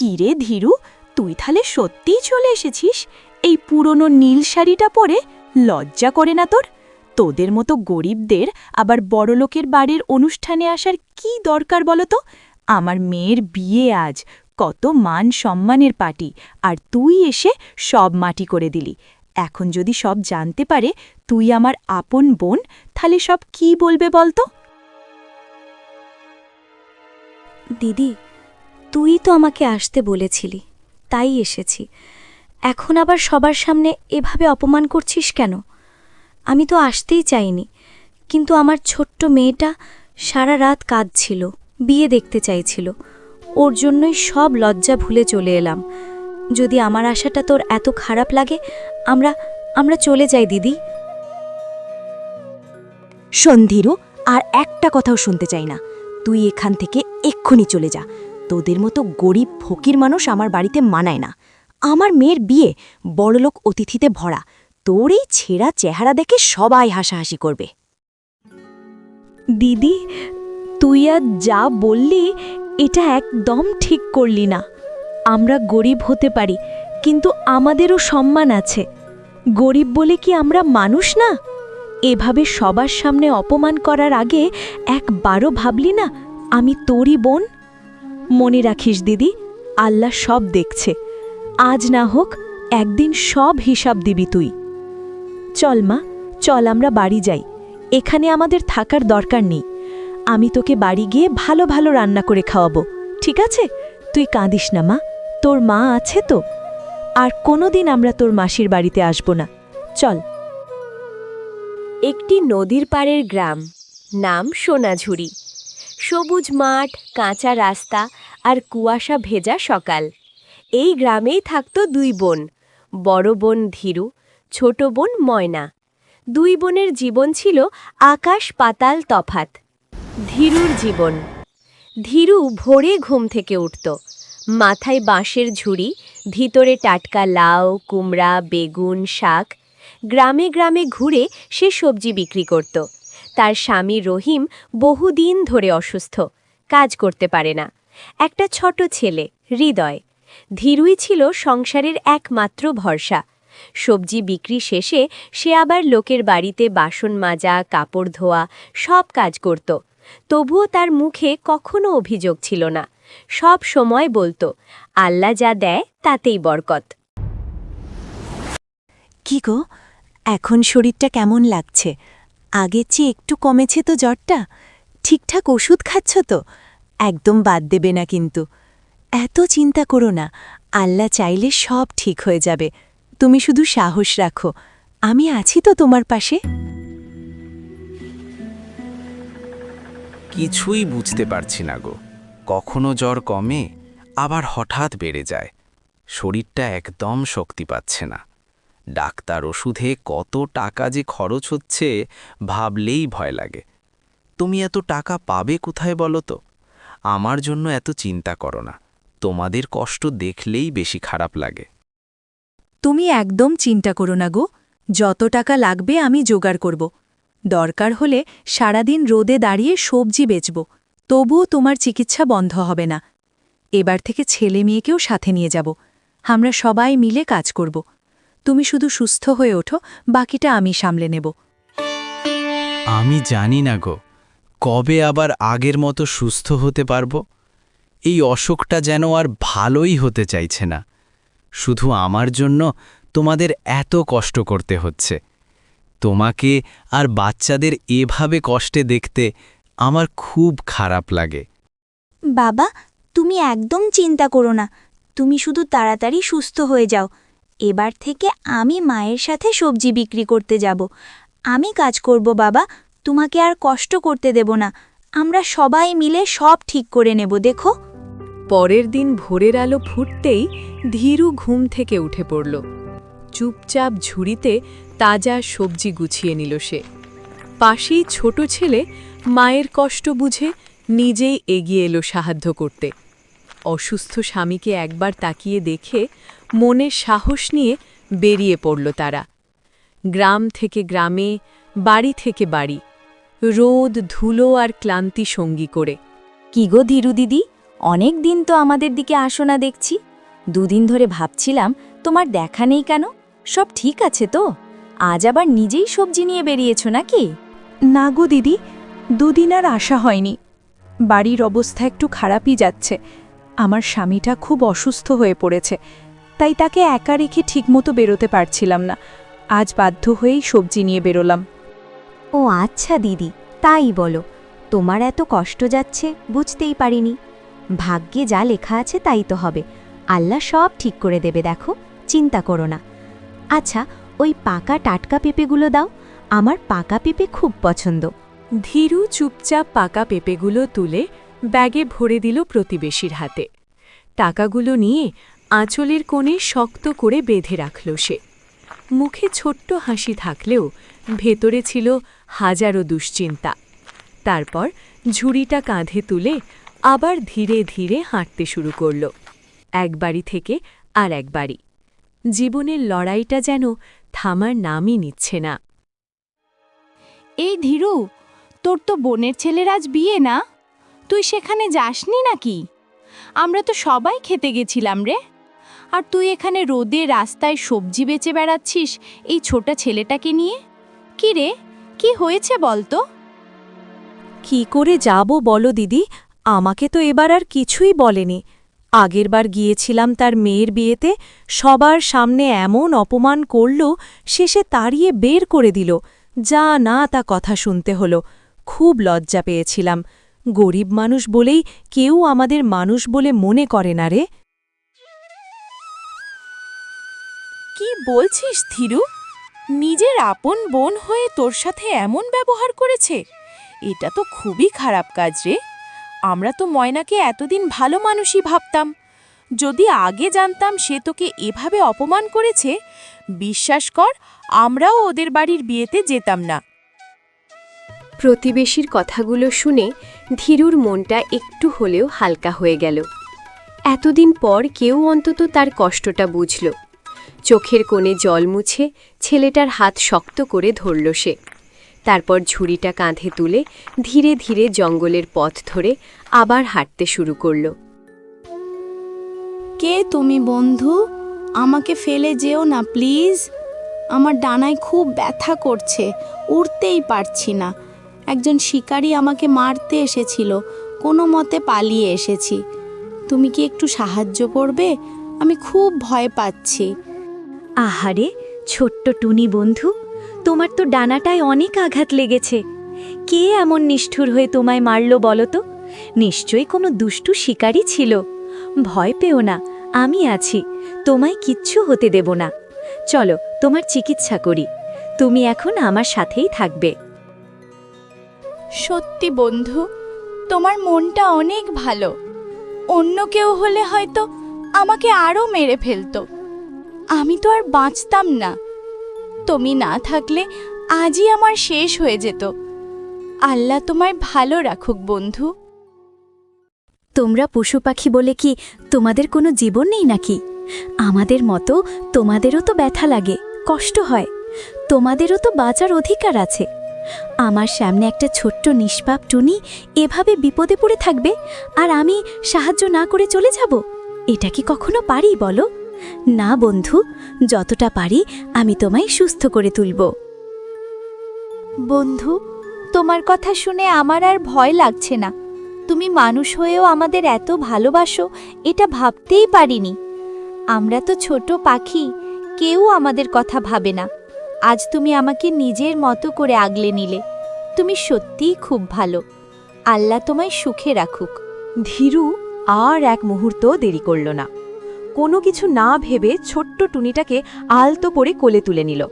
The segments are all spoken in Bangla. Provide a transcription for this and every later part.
কি রে ধীরু, তুই তাহলে সত্যিই চলে এসেছিস? এই পুরনো নীল শাড়িটা পরে লজ্জা করে না তোর? তোদের মতো গরিবদের আবার বড়লোকের বাড়ির অনুষ্ঠানে আসার কি দরকার বলতো? আমার মেয়ের বিয়ে আজ, কত মান সম্মানের পার্টি, আর তুই এসে সব মাটি করে দিলি। এখন যদি সব জানতে পারে তুই আমার আপন বোন, তাহলে সব কি বলবে বলতো? দিদি তুই তো আমাকে আসতে বলেছিলি, তাই এসেছি। এখন আবার সবার সামনে এভাবে অপমান করছিস কেন? আমি তো আসতেই চাইনি, কিন্তু আমার ছোট্ট মেয়েটা সারা রাত কাঁদছিল, বিয়ে দেখতে চাইছিল। ওর জন্যই সব লজ্জা ভুলে চলে এলাম। যদি আমার আশাটা তোর এত খারাপ লাগে, আমরা আমরা চলে যাই, দিদি। সন্ধীরও আর একটা কথাও শুনতে চাই না। তুই এখান থেকে এক্ষুনি চলে যা। তোদের মতো গরিব ফকির মানুষ আমার বাড়িতে মানায় না। আমার মেয়ের বিয়ে বড়লোক অতিথিতে ভরা। তোর এই ছেঁড়া চেহারা দেখে সবাই হাসাহাসি করবে। দিদি, তুই আর যা বললি, এটা একদম ঠিক করলি না। আমরা গরিব হতে পারি, কিন্তু আমাদেরও সম্মান আছে। গরিব বলে কি আমরা মানুষ না? এভাবে সবার সামনে অপমান করার আগে একবারও ভাবলি না, আমি তোরই বোন? মনে রাখিস, দিদি। আল্লাহ সব দেখছে। আজ না হোক একদিন সব হিসাব দিবি তুই। চল মা, চল আমরা বাড়ি যাই। এখানে আমাদের থাকার দরকার নেই। আমি তোকে বাড়ি গিয়ে ভালো ভালো রান্না করে খাওয়াবো, ঠিক আছে? তুই কাঁদিস না মা, তোর মা আছে তো। আর কোনোদিন আমরা তোর মাসির বাড়িতে আসব না। চল। একটি নদীর পাড়ের গ্রাম। নাম সোনাঝুরি। সবুজ মাঠ, কাঁচা রাস্তা আর কুয়াশা ভেজা সকাল। এই গ্রামেই থাকত দুই বোন, বড় বোন ধীরু, ছোট বোন ময়না। দুই বোনের জীবন ছিল আকাশ পাতাল তফাত। ধীরুর জীবন। ধীরু ভোরে ঘুম থেকে উঠত। মাথায় বাঁশের ঝুড়ি, ভিতরে টাটকা লাউ, কুমড়া, বেগুন, শাক। গ্রামে গ্রামে ঘুরে সে সবজি বিক্রি করত। তার স্বামী রহিম বহুদিন ধরে অসুস্থ, কাজ করতে পারে না। একটা ছোট ছেলে, হৃদয়। ধীরুই ছিল সংসারের একমাত্র ভরসা। সবজি বিক্রি শেষে সে আবার লোকের বাড়িতে বাসন মাজা, কাপড় ধোয়া, সব কাজ করত। তবুও তার মুখে কখনো অভিযোগ ছিল না। সব সময় বলতো, আল্লাহ যা দেয়, তাতেই বরকত। কি গো, এখন শরীরটা কেমন লাগছে? আগের চেয়ে একটু কমেছে তো জ্বরটা? ঠিকঠাক ওষুধ খাচ্ছ তো? একদম বাদ দেবে না কিন্তু। এত চিন্তা করো না, আল্লাহ চাইলে সব ঠিক হয়ে যাবে। তুমি শুধু সাহস রাখো। আমি আছি তো তোমার পাশে। কিছুই বুঝতে পারছি না গো। কখনো জ্বর কমে, আবার হঠাৎ বেড়ে যায়। শরীরটা একদম শক্তি পাচ্ছে না। ডাক্তার ওষুধে কত টাকা যে খরচ হচ্ছে, ভাবলেই ভয় লাগে। তুমি এত টাকা পাবে কোথায় বলো তো? আমার জন্য এত চিন্তা করো না। তোমাদের কষ্ট দেখলেই বেশি খারাপ লাগে। তুমি একদম চিন্তা করো না গো। যত টাকা লাগবে আমি জোগাড় করব। দরকার হলে সারাদিন রোদে দাঁড়িয়ে সবজি বেচব। তবুও তোমার চিকিৎসা বন্ধ হবে না। এবার থেকে ছেলে মেয়েকেও সাথে নিয়ে যাব। আমরা সবাই মিলে কাজ করব। তুমি শুধু সুস্থ হয়ে ওঠো বাকিটা আমি সামলে নেব। আমি জানি না গো। কবে আবার আগের মতো সুস্থ হতে পারব? এই অসুখটা যেন আর ভালোই হতে চাইছে না। শুধু আমার জন্য তোমাদের এত কষ্ট করতে হচ্ছে। তোমাকে আর বাচ্চাদের এভাবে কষ্টে দেখতে আমার খুব খারাপ লাগে। বাবা, তুমি একদম চিন্তা করো না। তুমি শুধু তাড়াতাড়ি সুস্থ হয়ে যাও। এবার থেকে আমি মায়ের সাথে সবজি বিক্রি করতে যাব। আমি কাজ করব, বাবা। তোমাকে আর কষ্ট করতে দেব না। আমরা সবাই মিলে সব ঠিক করে নেব, দেখো। পরের দিন ভোরের আলো ফুটতেই ধীরু ঘুম থেকে উঠে পড়ল। চুপচাপ ঝুড়িতে তাজা সবজি গুছিয়ে নিল সে। পাশেই ছোট ছেলে মায়ের কষ্ট বুঝে নিজেই এগিয়ে এলো সাহায্য করতে। অসুস্থ স্বামীকে একবার তাকিয়ে দেখে মনে সাহস নিয়ে বেরিয়ে পড়ল তারা। গ্রাম থেকে গ্রামে, বাড়ি থেকে বাড়ি। রোদ, ধুলো আর ক্লান্তি সঙ্গী করে। কি গো ধীরু দিদি, অনেক দিন তো আমাদের দিকে আসো না দেখছি। দুদিন ধরে ভাবছিলাম, তোমার দেখা নেই কেন? সব ঠিক আছে তো? আজ আবার নিজেই সবজি নিয়ে বেরিয়েছো নাকি? না গো দিদি, দুদিন আর আসা হয়নি। বাড়ির অবস্থা একটু খারাপই যাচ্ছে। আমার স্বামীটা খুব অসুস্থ হয়ে পড়েছে, তাই তাকে একা রেখে ঠিকমতো বেরোতে পারছিলাম না। আজ বাধ্য হয়েই সবজি নিয়ে বেরোলাম। ও আচ্ছা দিদি, তাই বলো। তোমার এত কষ্ট যাচ্ছে, বুঝতেই পারিনি। ভাগ্যে যা লেখা আছে তাই তো হবে। আল্লাহ সব ঠিক করে দেবে, দেখো। চিন্তা করো না। আচ্ছা ওই পাকা টাটকা পেঁপেগুলো দাও। আমার পাকা পেঁপে খুব পছন্দ। ধীরু চুপচাপ পাকা পেঁপেগুলো তুলে ব্যাগে ভরে দিল প্রতিবেশীর হাতে। টাকাগুলো নিয়ে আঁচলের কোণে শক্ত করে বেঁধে রাখল সে। মুখে ছোট্ট হাসি থাকলেও ভেতরে ছিল হাজারো দুশ্চিন্তা। তারপর ঝুড়িটা কাঁধে তুলে আবার ধীরে ধীরে হাঁটতে শুরু করল। এক বাড়ি থেকে আর এক বাড়ি। জীবনের লড়াইটা যেন থামার নামই নিচ্ছে না। এই ধীরু, তোর তো বোনের ছেলের আজ বিয়ে না? তুই সেখানে যাসনি নাকি? আমরা তো সবাই খেতে গেছিলাম রে। আর তুই এখানে রোদে রাস্তায় সবজি বেচে বেড়াচ্ছিস এই ছোটা ছেলেটাকে নিয়ে? কি রে? কি হয়েছে বলতো? কি করে যাব বলো দিদি? আমাকে তো এবার আর কিছুই বলেনি। আগেরবার গিয়েছিলাম তার মেয়ের বিয়েতে, সবার সামনে এমন অপমান করল, শেষে তাড়িয়ে বের করে দিল। যা না তা কথা শুনতে হলো। খুব লজ্জা পেয়েছিলাম। গরিব মানুষ বলেই কেউ আমাদের মানুষ বলে মনে করে না রে। কি বলছিস থিরু নিজের আপন বোন হয়ে তোর সাথে এমন ব্যবহার করেছে? এটা তো খুবই খারাপ কাজ রে। আমরা তো ময়নাকে এতদিন ভালো মানুষই ভাবতাম। যদি আগে জানতাম সে তোকে এভাবে অপমান করেছে, বিশ্বাস কর, আমরাও ওদের বাড়ির বিয়েতে যেতাম না। প্রতিবেশীর কথাগুলো শুনে ধীরুর মনটা একটু হলেও হালকা হয়ে গেল। এতদিন পর কেউ অন্তত তার কষ্টটা বুঝল। চোখের কোণে জল মুছে ছেলেটার হাত শক্ত করে ধরল সে। তারপর ঝুড়িটা কাঁধে তুলে ধীরে ধীরে জঙ্গলের পথ ধরে আবার হাঁটতে শুরু করল। কে তুমি বন্ধু? আমাকে ফেলে যেও না, প্লিজ। আমার ডানায় খুব ব্যথা করছে, উড়তেই পারছি না। একজন শিকারী আমাকে মারতে এসেছিল, কোনো মতে পালিয়ে এসেছি। তুমি কি একটু সাহায্য করবে? আমি খুব ভয় পাচ্ছি। আহারে, ছোট্ট টুনি বন্ধু, তোমার তো ডানাটায় অনেক আঘাত লেগেছে। কে এমন নিষ্ঠুর হয়ে তোমায় মারল বলো তো নিশ্চয়ই কোনো দুষ্টু শিকারী ছিল। ভয় পেও না, আমি আছি, তোমায় কিচ্ছু হতে দেব না। চলো, তোমার চিকিৎসা করি, তুমি এখন আমার সাথেই থাকবে। সত্যি বন্ধু, তোমার মনটা অনেক ভালো। অন্য কেউ হলে হয়তো আমাকে আরও মেরে ফেলতো। আমি তো আর বাঁচতাম না। তুমি না থাকলে আজই আমার শেষ হয়ে যেত। আল্লাহ তোমায় ভালো রাখুক, বন্ধু। তোমরা পশু পাখি বলে কি তোমাদের কোনো জীবন নেই নাকি? আমাদের মতো তোমাদেরও তো ব্যথা লাগে, কষ্ট হয়। তোমাদেরও তো বাঁচার অধিকার আছে। আমার সামনে একটা ছোট্ট নিষ্পাপ টুনি এভাবে বিপদে পড়ে থাকবে আর আমি সাহায্য না করে চলে যাব? এটা কি কখনো পারি বলো? না বন্ধু যতটা পারি আমি তোমায় সুস্থ করে তুলব। বন্ধু তোমার কথা শুনে আমার আর ভয় লাগছে না। তুমি মানুষ হয়েও আমাদের এত ভালোবাসো এটা ভাবতেই পারিনি। আমরা তো ছোট পাখি কেউ আমাদের কথা ভাবে না। আজ তুমি আমাকে নিজের মতো করে আগলে নিলে। তুমি সত্যিই খুব ভালো। আল্লাহ তোমায় সুখে রাখুক। ধীরু আর এক মুহূর্ত দেরি করল না। কোনো কিছু না ভেবে ছোট্ট টুনিটাকে আলতো করে কোলে তুলে নিল।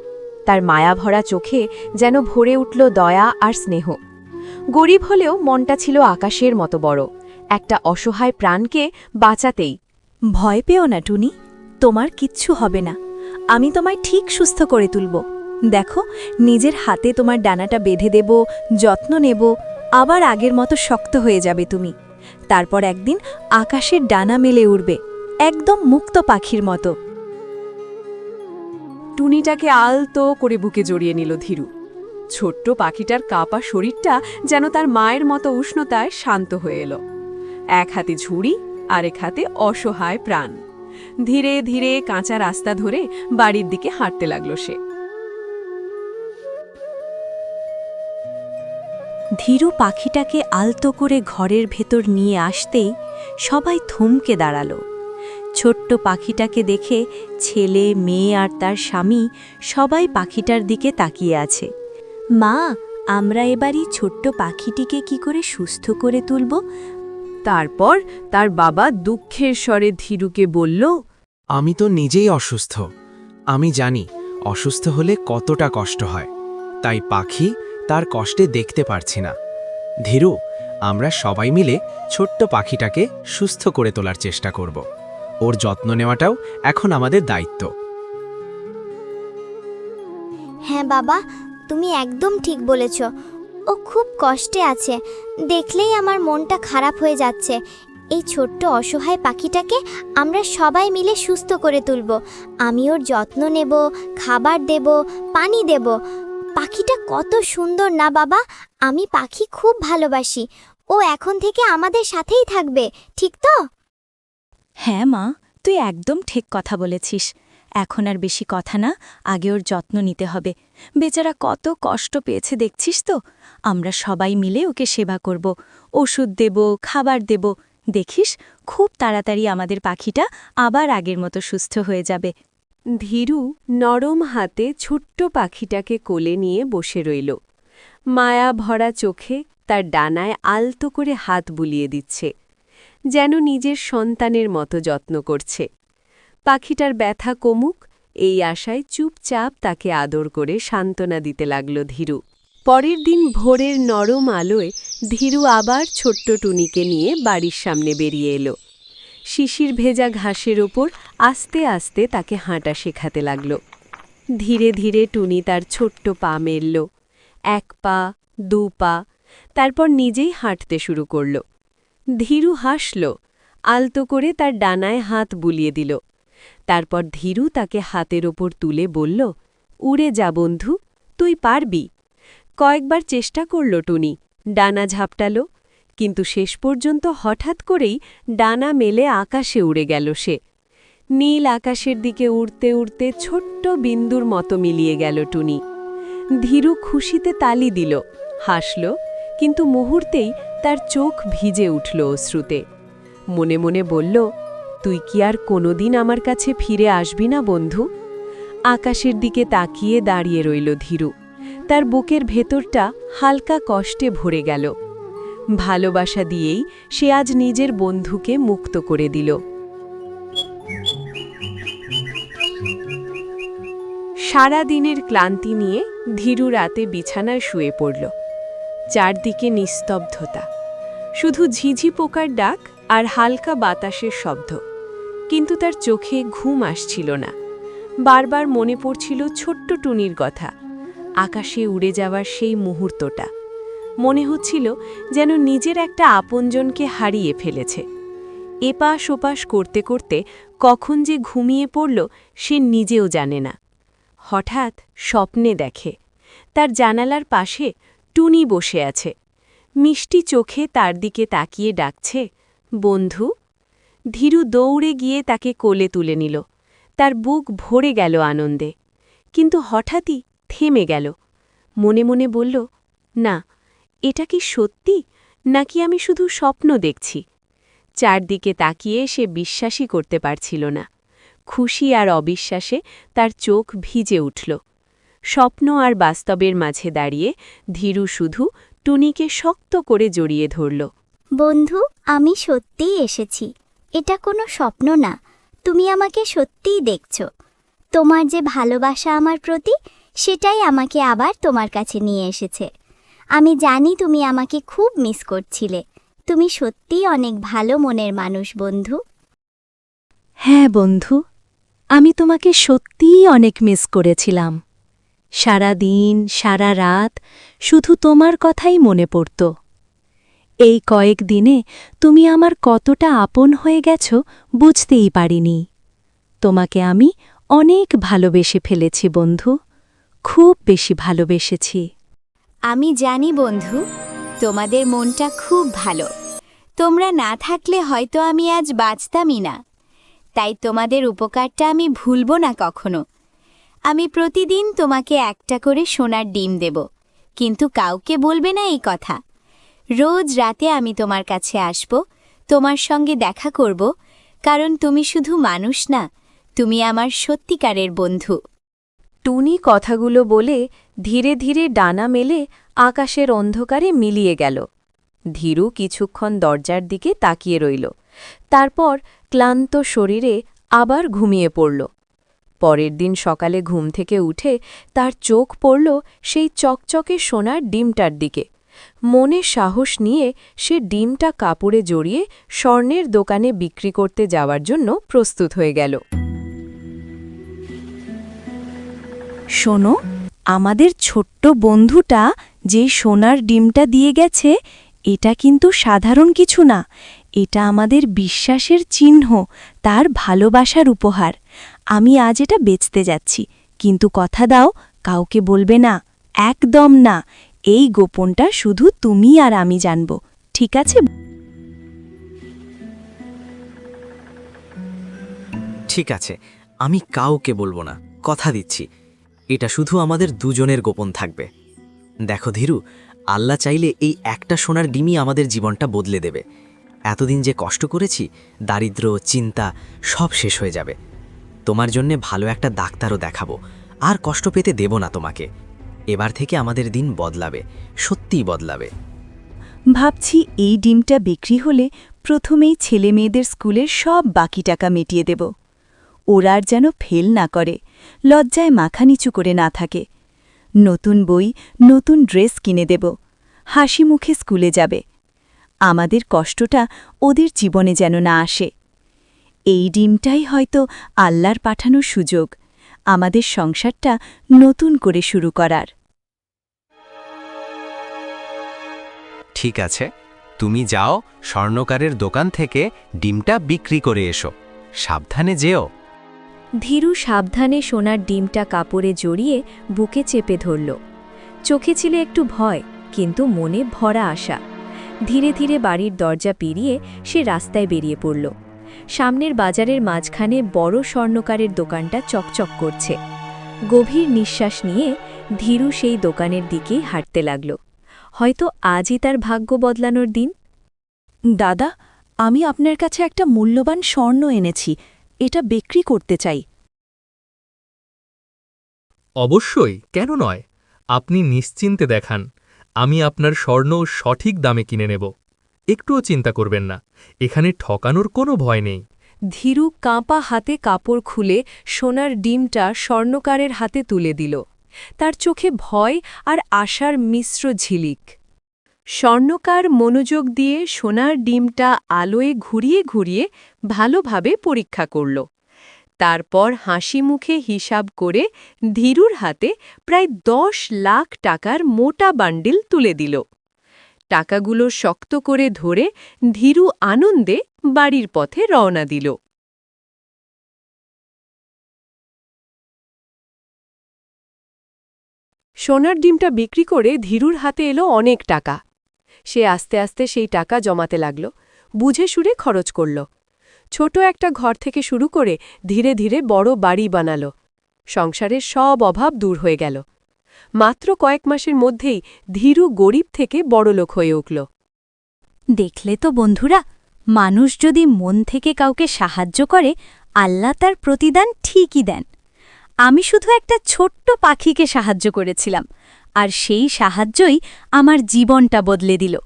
তার মায়াভরা চোখে যেন ভরে উঠল দয়া আর স্নেহ। গরিব হলেও মনটা ছিল আকাশের মতো বড়। একটা অসহায় প্রাণকে বাঁচাতেই। ভয় পেও না, টুনি। তোমার কিচ্ছু হবে না। আমি তোমায় ঠিক সুস্থ করে তুলব। দেখো, নিজের হাতে তোমার ডানাটা বেঁধে দেব, যত্ন নেব, আবার আগের মতো শক্ত হয়ে যাবে তুমি। তারপর একদিন আকাশের ডানা মেলে উড়বে। একদম মুক্ত পাখির মতো। টুনিটাকে আলতো করে বুকে জড়িয়ে নিল ধীরু। ছোট্ট পাখিটার কাপা শরীরটা যেন তার মায়ের মতো উষ্ণতায় শান্ত হয়ে এলো। এক হাতে ঝুড়ি, আরেক হাতে অসহায় প্রাণ। ধীরে ধীরে কাঁচা রাস্তা ধরে বাড়ির দিকে হাঁটতে লাগল সে। ধীরু পাখিটাকে আলতো করে ঘরের ভেতর নিয়ে আসতেই সবাই থমকে দাঁড়াল। ছোট্ট পাখিটাকে দেখে ছেলে মেয়ে আর তার স্বামী সবাই পাখিটার দিকে তাকিয়ে আছে। মা আমরা এবারই ছোট্ট পাখিটিকে কি করে সুস্থ করে তুলব? তারপর তার বাবা দুঃখের স্বরে ধীরুকে বলল আমি তো নিজেই অসুস্থ। আমি জানি অসুস্থ হলে কতটা কষ্ট হয়। তাই পাখি তার কষ্টে দেখতে পারছি না। ধীরু আমরা সবাই মিলে ছোট্ট পাখিটাকে সুস্থ করে তোলার চেষ্টা করব। ওর যত্ন নেওয়াটাও এখন আমাদের দায়িত্ব। হ্যাঁ বাবা, তুমি একদম ঠিক বলেছ। ও খুব কষ্টে আছে। দেখলেই আমার মনটা খারাপ হয়ে যাচ্ছে। এই ছোট্ট অসহায় পাখিটাকে আমরা সবাই মিলে সুস্থ করে তুলব। আমি ওর যত্ন নেব, খাবার দেব, পানি দেব। পাখিটা কত সুন্দর না বাবা? আমি পাখি খুব ভালোবাসি। ও এখন থেকে আমাদের সাথেই থাকবে, ঠিক তো? হ্যাঁ মা, তুই একদম ঠিক কথা বলেছিস। এখন আর বেশি কথা না, আগে ওর যত্ন নিতে হবে। বেচারা কত কষ্ট পেয়েছে, দেখছিস তো? আমরা সবাই মিলে ওকে সেবা করব। ওষুধ দেব, খাবার দেব। দেখিস, খুব তাড়াতাড়ি আমাদের পাখিটা আবার আগের মতো সুস্থ হয়ে যাবে। ধীরু নরম হাতে ছোট্ট পাখিটাকে কোলে নিয়ে বসে রইল। মায়া ভরা চোখে তার ডানায় আলতো করে হাত বুলিয়ে দিচ্ছে। যেন নিজের সন্তানের মতো যত্ন করছে। পাখিটার ব্যথা কমুক, এই আশায় চুপচাপ তাকে আদর করে সান্ত্বনা দিতে লাগল ধীরু। পরের দিন ভোরের নরম আলোয় ধীরু আবার ছোট্ট টুনিকে নিয়ে বাড়ির সামনে বেরিয়ে এলো। শিশির ভেজা ঘাসের ওপর আস্তে আস্তে তাকে হাঁটা শেখাতে লাগল। ধীরে ধীরে টুনি তার ছোট্ট পা মেলল। এক পা, দু পা, তারপর নিজেই হাঁটতে শুরু করল। ধীরু হাসল, আলতো করে তার ডানায় হাত বুলিয়ে দিল। তারপর ধীরু তাকে হাতের ওপর তুলে বলল, উড়ে যা বন্ধু, তুই পারবি। কয়েকবার চেষ্টা করল টুনি, ডানা ঝাপটাল, কিন্তু শেষ পর্যন্ত হঠাৎ করেই ডানা মেলে আকাশে উড়ে গেল সে। নীল আকাশের দিকে উড়তে উড়তে ছোট্ট বিন্দুর মতো মিলিয়ে গেল টুনি। ধীরু খুশিতে তালি দিল, হাসল কিন্তু মুহূর্তেই তার চোখ ভিজে উঠল অশ্রুতে। মনে মনে বলল, তুই কি আর কোনোদিন আমার কাছে ফিরে আসবি না, বন্ধু? আকাশের দিকে তাকিয়ে দাঁড়িয়ে রইল ধীরু। তার বুকের ভেতরটা হালকা কষ্টে ভরে গেল। ভালোবাসা দিয়েই সে আজ নিজের বন্ধুকে মুক্ত করে দিল। সারা দিনের ক্লান্তি নিয়ে ধীরু রাতে বিছানায় শুয়ে পড়ল। চারদিকে নিস্তব্ধতা। শুধু ঝিঝি পোকার ডাক আর হালকা বাতাসের শব্দ। কিন্তু তার চোখে ঘুম আসছিল না। বারবার মনে পড়ছিল ছোট্ট টুনির কথা। আকাশে উড়ে যাওয়ার সেই মুহূর্তটা। মনে হচ্ছিল যেন নিজের একটা আপনজনকে হারিয়ে ফেলেছে। এপাশ ওপাশ করতে করতে কখন যে ঘুমিয়ে পড়ল সে নিজেও জানে না। হঠাৎ স্বপ্নে দেখে। তার জানালার পাশে টুনি বসে আছে। মিষ্টি চোখে তার দিকে তাকিয়ে ডাকছে, বন্ধু? ধীরু দৌড়ে গিয়ে তাকে কোলে তুলে নিল। তার বুক ভরে গেল আনন্দে, কিন্তু হঠাৎই থেমে গেল। মনে মনে বলল, না, এটা কি সত্যি? নাকি আমি শুধু স্বপ্ন দেখছি? চারদিকে তাকিয়ে সে বিশ্বাসই করতে পারছিল না। খুশি আর অবিশ্বাসে তার চোখ ভিজে উঠল। স্বপ্ন আর বাস্তবের মাঝে দাঁড়িয়ে ধীরু শুধু টুনিকে শক্ত করে জড়িয়ে ধরল। বন্ধু আমি সত্যিই এসেছি। এটা কোনো স্বপ্ন না। তুমি আমাকে সত্যিই দেখছ। তোমার যে ভালোবাসা আমার প্রতি সেটাই আমাকে আবার তোমার কাছে নিয়ে এসেছে। আমি জানি তুমি আমাকে খুব মিস করছিলে। তুমি সত্যিই অনেক ভালো মনের মানুষ বন্ধু। হ্যাঁ বন্ধু। আমি তোমাকে সত্যিই অনেক মিস করেছিলাম। সারা দিন, সারা রাত শুধু তোমার কথাই মনে পড়ত। এই কয়েক দিনে তুমি আমার কতটা আপন হয়ে গেছ বুঝতেই পারিনি। তোমাকে আমি অনেক ভালোবেসে ফেলেছি বন্ধু, খুব বেশি ভালোবেসেছি। আমি জানি বন্ধু, তোমাদের মনটা খুব ভালো। তোমরা না থাকলে হয়তো আমি আজ বাঁচতামই না। তাই তোমাদের উপকারটা আমি ভুলব না কখনো। আমি প্রতিদিন তোমাকে একটা করে সোনার ডিম দেব, কিন্তু কাউকে বলবে না এই কথা। রোজ রাতে আমি তোমার কাছে আসব, তোমার সঙ্গে দেখা করব, কারণ তুমি শুধু মানুষ না, তুমি আমার সত্যিকারের বন্ধু। টুনি কথাগুলো বলে ধীরে ধীরে ডানা মেলে আকাশের অন্ধকারে মিলিয়ে গেল। ধীরু কিছুক্ষণ দরজার দিকে তাকিয়ে রইল, তারপর ক্লান্ত শরীরে আবার ঘুমিয়ে পড়ল। পরের দিন সকালে ঘুম থেকে উঠে তার চোখ পড়ল সেই চকচকে সোনার ডিমটার দিকে। মনে সাহস নিয়ে সে ডিমটা কাপড়ে জড়িয়ে স্বর্ণের দোকানে বিক্রি করতে যাওয়ার জন্য প্রস্তুত হয়ে গেল। শোনো, আমাদের ছোট্ট বন্ধুটা যে সোনার ডিমটা দিয়ে গেছে, এটা কিন্তু সাধারণ কিছু না। এটা আমাদের বিশ্বাসের চিহ্ন, তার ভালোবাসার উপহার। আমি আজ এটা বেচতে যাচ্ছি। কিন্তু কথা দাও, কাউকে বলবে না। একদম না। এই গোপনটা শুধু তুমি আর আমি জানব। ঠিক আছে? ঠিক আছে। আমি কাউকে বলব না। কথা দিচ্ছি। এটা শুধু আমাদের দুজনের গোপন থাকবে। দেখো ধীরু, আল্লাহ চাইলে এই একটা সোনার ডিমই আমাদের জীবনটা বদলে দেবে। এতদিন যে কষ্ট করেছি, দারিদ্র, চিন্তা, সব শেষ হয়ে যাবে। তোমার জন্যে ভালো একটা ডাক্তারও দেখাবো। আর কষ্ট পেতে দেব না তোমাকে। এবার থেকে আমাদের দিন বদলাবে, সত্যিই বদলাবে। ভাবছি এই ডিমটা বিক্রি হলে প্রথমেই ছেলে মেয়েদের স্কুলের সব বাকি টাকা মিটিয়ে দেব। ওরা আর যেন ফেল না করে, লজ্জায় মাখানিচু করে না থাকে। নতুন বই, নতুন ড্রেস কিনে দেব, হাসি মুখে স্কুলে যাবে। আমাদের কষ্টটা ওদের জীবনে যেন না আসে। এই ডিমটাই হয়তো আল্লাহর পাঠানোর সুযোগ। আমাদের সংসারটা নতুন করে শুরু করার। ঠিক আছে তুমি যাও স্বর্ণকারের দোকান থেকে ডিমটা বিক্রি করে এসো। সাবধানে যেও। ধীরু সাবধানে সোনার ডিমটা কাপড়ে জড়িয়ে বুকে চেপে ধরল। চোখে ছিল একটু ভয় কিন্তু মনে ভরা আশা। ধীরে ধীরে বাড়ির দরজা পেরিয়ে সে রাস্তায় বেরিয়ে পড়ল। সামনের বাজারের মাঝখানে বড় স্বর্ণকারের দোকানটা চকচক করছে। গভীর নিঃশ্বাস নিয়ে ধীরু সেই দোকানের দিকেই হাঁটতে লাগল। হয়তো আজই তার ভাগ্য বদলানোর দিন। দাদা আমি আপনার কাছে একটা মূল্যবান স্বর্ণ এনেছি। এটা বিক্রি করতে চাই। অবশ্যই কেন নয়? আপনি নিশ্চিন্তে দেখান। আমি আপনার স্বর্ণ সঠিক দামে কিনে নেব। একটুও চিন্তা করবেন না। এখানে ঠকানোর কোনো ভয় নেই। ধীরু কাঁপা হাতে কাপড় খুলে সোনার ডিমটা স্বর্ণকারের হাতে তুলে দিল। তার চোখে ভয় আর আশার মিশ্র ঝিলিক। স্বর্ণকার মনোযোগ দিয়ে সোনার ডিমটা আলোয় ঘুরিয়ে ঘুরিয়ে ভালোভাবে পরীক্ষা করল। তারপর হাসি মুখে হিসাব করে ধীরুর হাতে প্রায় দশ লাখ টাকার মোটা বান্ডিল তুলে দিল। টাকাগুলো শক্ত করে ধরে ধীরু আনন্দে বাড়ির পথে রওনা দিল। সোনার ডিমটা বিক্রি করে ধীরুর হাতে এলো অনেক টাকা। সে আস্তে আস্তে সেই টাকা জমাতে লাগল, বুঝে সুরে খরচ করল। ছোট একটা ঘর থেকে শুরু করে ধীরে ধীরে বড় বাড়ি বানাল। সংসারের সব অভাব দূর হয়ে গেল। মাত্র কয়েক মাসের মধ্যেই ধীরু গরিব থেকে বড়লোক হয়ে উঠল। দেখলে তো বন্ধুরা, মানুষ যদি মন থেকে কাউকে সাহায্য করে, আল্লাহ তার প্রতিদান ঠিকই দেন। আমি শুধু একটা ছোট্ট পাখিকে সাহায্য করেছিলাম, আর সেই সাহায্যই আমার জীবনটা বদলে দিল।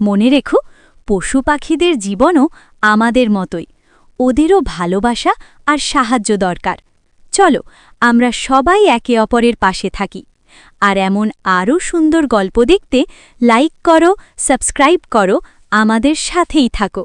মনে রেখো, পশু পাখিদের জীবনও আমাদের মতোই। ওদেরও ভালোবাসা আর সাহায্য দরকার। চলো, আমরা সবাই একে অপরের পাশে থাকি। আর এমন আরও সুন্দর গল্প দেখতে লাইক করো সাবস্ক্রাইব করো আমাদের সাথেই থাকো।